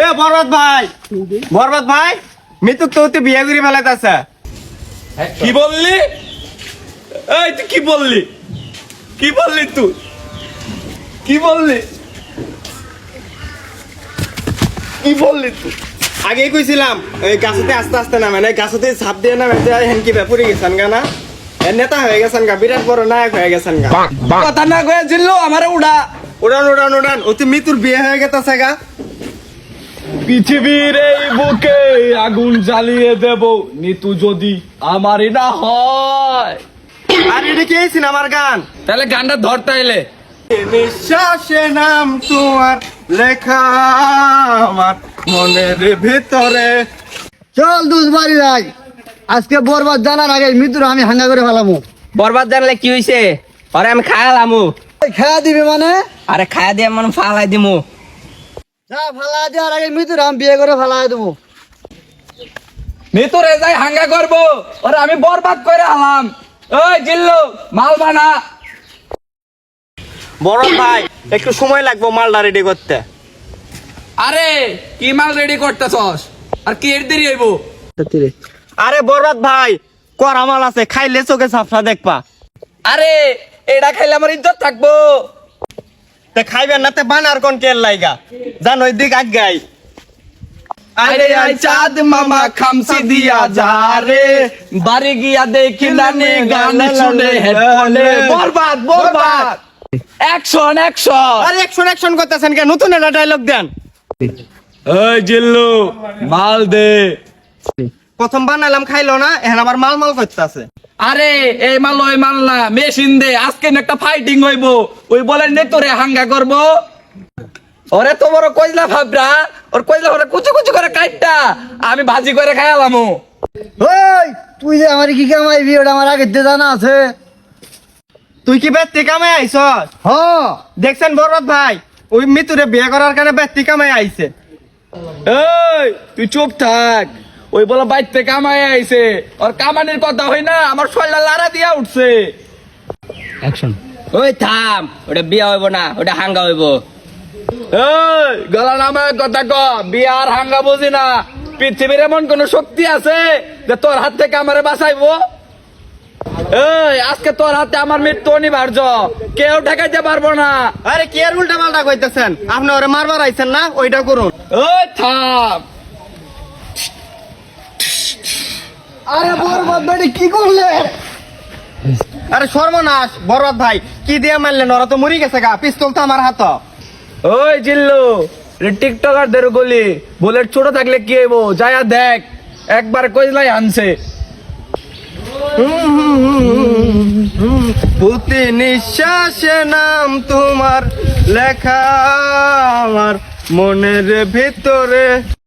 এ বরবাদ ভাই। বরবাদ ভাই মিতুক তো তুই বিয়ে করে ফেলাইতেছে। কি বললি? এই তুই কি বললি? কি বললি তুই? কি বললি? কি বললি তুই? আগেই কইছিলাম এই গাছতে আস্তে আস্তে নামে না গাছতে ঝাপ দিয়ে নামে হেন কি ব্যাপারে গেছেন গা না? এ নেতা হয়ে গেছেন গা বিরাট বড় নায়ক হয়ে গেছেন গা। কথা না কয়েছিল আমারে উড়া। উড়ান উড়ান উড়ান অতি মিতুর বিয়ে হয়ে গেছে গা। পৃথিবীর এই বুকে আগুন জ্বালিয়ে দেব নিতু যদি আমারই না হয়। আর এটা কি সিনেমার গান? তাহলে গানটা ধরতে এলে নিঃশ্বাসে নাম তোমার লেখা আমার মনের ভিতরে। চল দুধ বাড়ি যাই। আজকে বরবাদ জানার আগে মৃত্যুর আমি হাঙ্গা করে ফেলামু। বরবাদ জানলে কি হইছে? আরে আমি খায়ালামু খেয়া দিবি মানে? আরে খায়া দিয়ে মন ফালাই দিমু। যা ফালা দেওয়ার আগে মৃত্যুর আমি বিয়ে করে ফেলাই দেবো। নিতু যাই হাঙ্গা করব ওরে আমি বরবাদ করে আলাম। ওই জিল্লু মাল বানা বড় ভাই একটু সময় লাগবে মালটা রেডি করতে। আরে কি মাল রেডি করতেছস? আর কি এর দেরি হইব? আরে বরবাদ ভাই করা মাল আছে খাইলে চোখে সাফা দেখবা। আরে এটা খাইলে আমার ইজ্জত থাকব। তে খাইবেন না তে বানার কোন কেল লাইগা? জান ওই দিক আগ গাই। আরে আই চাঁদ মামা খামসি দিয়া যা রে। বাড়ি গিয়া দেখি নানে গান শুনে হেডফোনে। বরবাদ বরবাদ। অ্যাকশন অ্যাকশন আরে অ্যাকশন অ্যাকশন করতেছেন কে নতুন একটা ডায়লগ দেন। ওই জিল্লু মাল দে। প্রথম বানাইলাম খাইলো না এখন আবার মাল মাল করতেছে। আরে এই মাল ওই মাল না মেশিন দে আজকে একটা ফাইটিং হইব। ওই বলে নে তোরে হাঙ্গা করব। ওরে তো বড় কইলা ভাবরা ওর কইলা ওরে কুচু কুচু করে কাইটটা আমি ভাজি করে খাইলামু ওই তুই যে আমার কি কামাইবি ওটা আমার আগে জানা আছে। তুই কি ব্যক্তি কামাই আইছ হ। দেখছেন বরবাদ ভাই ওই মিতুরে বিয়ে করার কারণে ব্যক্তি কামাই আইছে। এই তুই চুপ থাক। ওই বলে বাইতে কামাই আইছে। ওর কামানির কথা হই না আমার শরীরটা লারা দিয়া উঠছে। অ্যাকশন ওই থাম ওটা বিয়া হইব না ওটা হাঙ্গা হইব। এই গলা নামে কথা ক আর হাঙ্গা বুঝি না। পৃথিবীর এমন কোন শক্তি আছে যে তোর হাত থেকে আমারে বাঁচাইবো? এই আজকে তোর হাতে আমার মৃত্যু অনিবার্য। কেউ ঠেকাইতে পারব না। আরে কে আর উল্টা পাল্টা কইতেছেন? আপনি ওরে মারবার আইছেন না ওইটা করুন। ওই থাম। আরে বরবাদ বাড়ি কি করলে? আরে সর্বনাশ বরবাদ ভাই কি দিয়ে মারলেন? ওরা তো মরি গেছে গা পিস্তল তো আমার হাত। ওই জিল্লু টিকটকার দের গলি বুলেট ছোট থাকলে কি হইব? যায়া দেখ একবার কইলাই আনছে। প্রতি নিঃশ্বাসে নাম তোমার লেখা আমার মনের ভিতরে।